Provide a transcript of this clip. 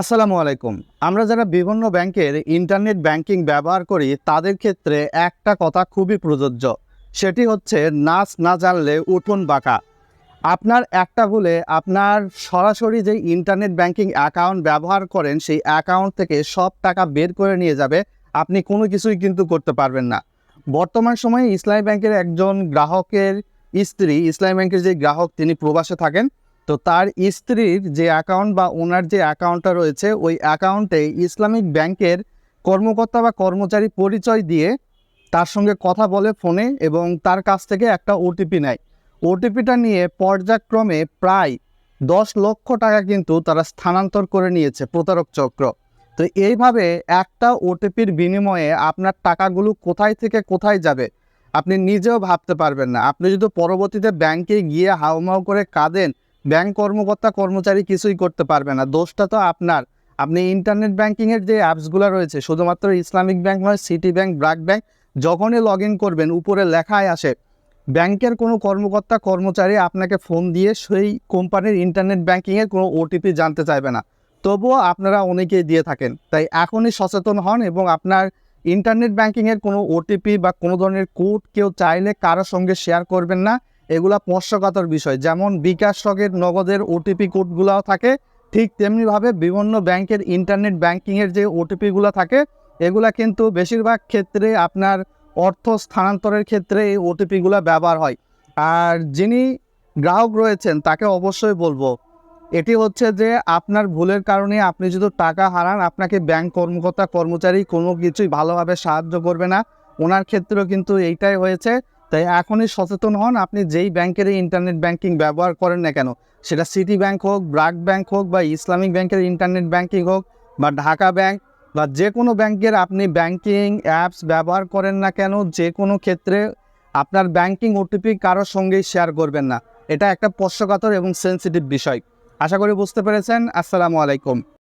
আসসালামু আলাইকুম। আমরা যারা বিভিন্ন ব্যাংকের ইন্টারনেট ব্যাংকিং ব্যবহার করি, তাদের ক্ষেত্রে একটা কথা খুবই প্রযোজ্য। সেটি হচ্ছে নাচ না জানলে উঠোন বাঁকা। আপনার একটা ভুলে আপনার সরাসরি যে ইন্টারনেট ব্যাংকিং অ্যাকাউন্ট ব্যবহার করেন, সেই অ্যাকাউন্ট থেকে সব টাকা বের করে নিয়ে যাবে, আপনি কোনো কিছুই কিন্তু করতে পারবেন না। বর্তমান সময়ে ইসলামী ব্যাংকের একজন গ্রাহকের স্ত্রী, ইসলামী ব্যাংকের যে গ্রাহক, তিনি প্রবাসে থাকেন। তো তার স্ত্রীর যে অ্যাকাউন্ট বা ওনার যে অ্যাকাউন্টটা রয়েছে, ওই অ্যাকাউন্টে ইসলামিক ব্যাংকের কর্মকর্তা বা কর্মচারী পরিচয় দিয়ে তার সঙ্গে কথা বলে ফোনে এবং তার কাছ থেকে একটা ওটিপি নেয়। ওটিপিটা নিয়ে পর্যায়ক্রমে প্রায় দশ লক্ষ টাকা কিন্তু তারা স্থানান্তর করে নিয়েছে প্রতারক চক্র। তো এইভাবে একটা ওটিপির বিনিময়ে আপনার টাকাগুলো কোথায় থেকে কোথায় যাবে, আপনি নিজেও ভাবতে পারবেন না। আপনি যদি পরবর্তীতে ব্যাংকে গিয়ে হাউমাউ করে কাঁদেন ব্যাংক কর্মকর্তা, কর্মচারী কিছুই করতে পারবে না। দোষটা তো আপনার। আপনি ইন্টারনেট ব্যাংকিংয়ের যে অ্যাপসগুলো রয়েছে, শুধুমাত্র ইসলামিক ব্যাংক নয়, সিটি ব্যাংক, ব্রাক ব্যাংক, যখনই লগ করবেন, উপরে লেখায় আসে, ব্যাংকের কোনো কর্মকর্তা, কর্মচারী আপনাকে ফোন দিয়ে সেই কোম্পানির ইন্টারনেট ব্যাংকিংয়ের কোনো ওটিপি জানতে চাইবে না। তবুও আপনারা অনেকেই দিয়ে থাকেন। তাই এখনই সচেতন হন এবং আপনার ইন্টারনেট ব্যাংকিংয়ের কোনো ওটিপি বা কোনো ধরনের কোড কেউ চাইলে কারোর সঙ্গে শেয়ার করবেন না। এগুলা স্পর্শকাতর বিষয়। যেমন বিকাশ সকের নগদের ওটিপি কোডগুলোও থাকে, ঠিক তেমনিভাবে বিভিন্ন ব্যাংকের ইন্টারনেট ব্যাংকিংয়ের যে ওটিপিগুলো থাকে, এগুলা কিন্তু বেশিরভাগ ক্ষেত্রে আপনার অর্থ স্থানান্তরের ক্ষেত্রে এই ওটিপিগুলো ব্যবহার হয়। আর যিনি গ্রাহক রয়েছেন, তাকে অবশ্যই বলব, এটি হচ্ছে যে আপনার ভুলের কারণে আপনি যদি টাকা হারান, আপনাকে ব্যাংক কর্মকর্তা, কর্মচারী কোনো কিছুই ভালোভাবে সাহায্য করবে না। ওনার ক্ষেত্রেও কিন্তু এইটাই হয়েছে। তাই এখনই সচেতন হন। আপনি যেই ব্যাংকের ইন্টারনেট ব্যাংকিং ব্যবহার করেন না কেন, সেটা সিটি ব্যাংক হোক ব্রাক ব্যাংক হোক বা ইসলামিক ব্যাংকের ইন্টারনেট ব্যাংকিং হোক বা ঢাকা ব্যাংক বা যে কোনো ব্যাংকের আপনি ব্যাংকিং অ্যাপস ব্যবহার করেন না কেন, যে কোনো ক্ষেত্রে আপনার ব্যাংকিং ওটিপি কারোর সঙ্গেই শেয়ার করবেন না। এটা একটা স্পর্শকাতর এবং সেন্সিটিভ বিষয়। আশা করি বুঝতে পেরেছেন। আসসালামু আলাইকুম।